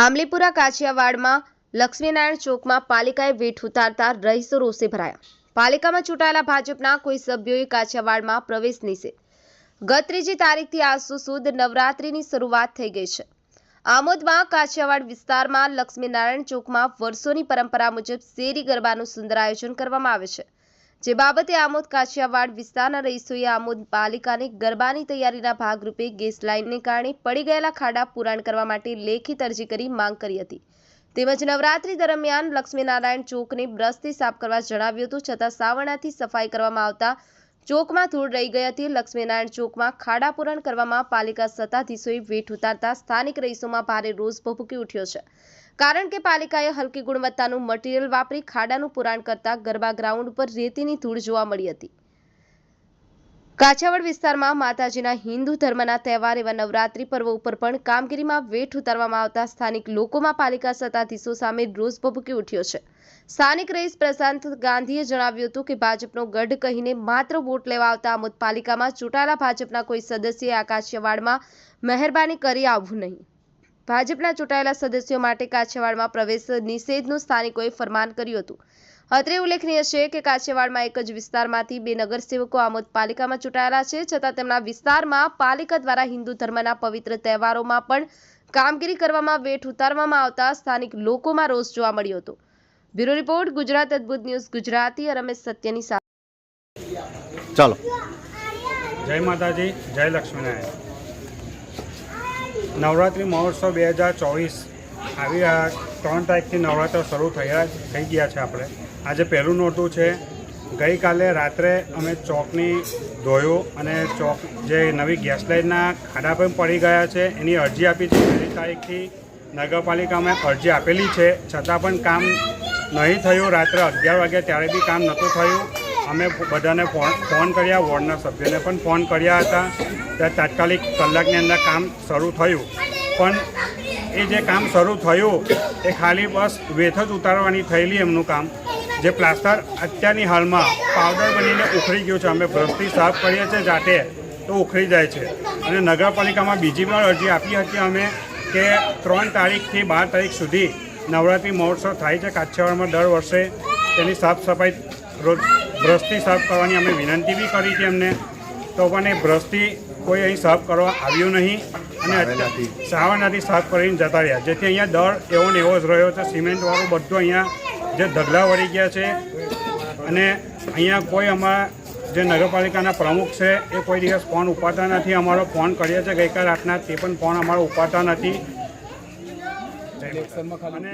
આમલીપુરા કાછિયાવાડમાં લક્ષ્મીનારાયણ ચોકમાં પાલિકાએ વેઠ ઉતારતા રહીશો રોષે ભરાયા. પાલિકામાં ચૂંટાયેલા ભાજપના કોઈ સભ્યોએ કાછિયાવાડમાં પ્રવેશ નિષેધ. ગત ત્રીજી તારીખથી આસુ સુદ નવરાત્રિની શરૂઆત થઈ ગઈ છે. આમોદમાં કાછિયાવાડ વિસ્તારમાં લક્ષ્મીનારાયણ ચોકમાં વર્ષોની પરંપરા મુજબ શેરી ગરબાનું સુંદર આયોજન કરવામાં આવે છે. જે બાબતે આમોદ કાછિયાવાડ વિસ્તારના રહીશોએ આમોદ પાલિકાને ગરબાની તૈયારીના ભાગરૂપે ગેસ લાઇનને કારણે પડી ગયેલા ખાડા પુરાણ કરવા માટે લેખિત અરજી કરી માંગ કરી હતી. તેમજ નવરાત્રી દરમિયાન લક્ષ્મીનારાયણ ચોકને બ્રશથી સાફ કરવા જણાવ્યું હતું, છતાં સાવરણાથી સફાઈ કરવામાં આવતા ચોકમાં ધૂળ રહી ગઈ હતી. લક્ષ્મીનારાયણ ચોકમાં ખાડા પૂરણ કરવામાં પાલિકા સત્તાધીશોએ વેઠ ઉતારતા સ્થાનિક રહીશોમાં ભારે રોષ ભભૂકી ઉઠ્યો છે. કારણ કે પાલિકાએ હલકી ગુણવત્તાનું મટીરીયલ વાપરી ખાડાનું પુરાણ કરતા ગરબા ગ્રાઉન્ડ ઉપર રેતીની ધૂળ જોવા મળી હતી. કાછાવાડ વિસ્તારમાં માતાજીના હિન્દુ ધર્મના તહેવાર એવા નવરાત્રી પર્વ ઉપર પણ કામગીરીમાં વેઠ ઉતારવામાં આવતા સ્થાનિક લોકોમાં પાલિકા સત્તાધીશો સામે રોષ ભભૂકી ઉઠ્યો છે. સ્થાનિક રહીશ પ્રશાંત ગાંધીએ જણાવ્યું હતું કે ભાજપનો ગઢ કહીને માત્ર વોટ લેવા આવતા આમોદ પાલિકામાં ચૂંટાયેલા ભાજપના કોઈ સદસ્યએ આ કાછિયાવાડમાં મહેરબાની કરી આવવું નહીં. ભાજપના ચૂંટાયેલા સદસ્યો માટે કાછિયાવાડમાં પ્રવેશ નિષેધનું સ્થાનિકોએ ફરમાન કર્યું હતું. અત્રે ઉલ્લેખનીય છે કે કાછિયાવાડમાં એક જ વિસ્તારમાંથી બે નગરસેવકો આમોદ પાલિકામાં ચૂંટાયેલા છે છતાં તેમના વિસ્તારમાં પાલિકા દ્વારા હિન્દુ ધર્મના પવિત્ર તહેવારોમાં પણ કામગીરી કરવામાં વેઠ ઉતારવામાં આવતા સ્થાનિક લોકોમાં રોષ જોવા મળ્યો હતો. બ્યુરો રિપોર્ટ ગુજરાત અદ્ભુત ન્યૂઝ ગુજરાતી રમેશ સત્યની સાથે. ચાલો. જય માતાજી જય લક્ષ્મીનારાયણ. નવરાત્રિ મહોત્સવ બે હજાર ચોવીસ આવી રહ્યા ત્રણ તારીખથી નવરાત્ર શરૂ થયા થઈ ગયા છે આપણે. આજે પહેલું નોરતું છે. ગઈકાલે રાત્રે અમે ચોકની ધોયું અને ચોક જે નવી ગેસ લાઇનના ખાડા પણ પડી ગયા છે. એની અરજી આપી છે. પહેલી તારીખથી નગરપાલિકામાં અરજી આપેલી છે. છતાં પણ કામ નહીં થયું. રાત્રે અગિયાર વાગ્યા ત્યારે બી કામ નહોતું થયું. અમે બધાને ફોન ફોન કર્યા, વોર્ડના સભ્યોને પણ ફોન કર્યા હતા. ત્યાં તાત્કાલિક કલાકની અંદર કામ શરૂ થયું. પણ એ જે કામ શરૂ થયું, એ ખાલી બસ વેથ જ ઉતારવાની થયેલી એમનું કામ. જે પ્લાસ્ટર અત્યારની હાલમાં પાવડર બનીને ઉખડી ગયું છે. અમે બ્રશથી સાફ કરીએ છીએ જાતે તો ઉખડી જાય છે. અને નગરપાલિકામાં બીજી વાર અરજી આપી હતી અમે કે ત્રણ તારીખથી બાર તારીખ સુધી નવરાત્રિ મહોત્સવ થાય છે. કાછિયાવાડમાં દર વર્ષે તેની સાફ સફાઈ રોજ બ્રશથી સાફ કરવાની અમે વિનંતી બી કરી હતી એમને. તો પણ એ બ્રશથી કોઈ અહીં સાફ કરવા આવ્યું નહીં અને સાવરણાથી સાફ કરીને જતા રહ્યા. જેથી અહીંયા દર એવો ને એવો જ રહ્યો છે. સિમેન્ટવાળું બધું અહીંયા જે ધગલા વળી ગયા છે અને અહીંયા કોઈ અમારા જે નગરપાલિકાના પ્રમુખ છે એ કોઈ દિવસ ફોન ઉપાડતા નથી. અમારો ફોન કરીએ છીએ ગઈકાલ રાતના તે પણ ફોન અમારો ઉપાડતા નથી. અને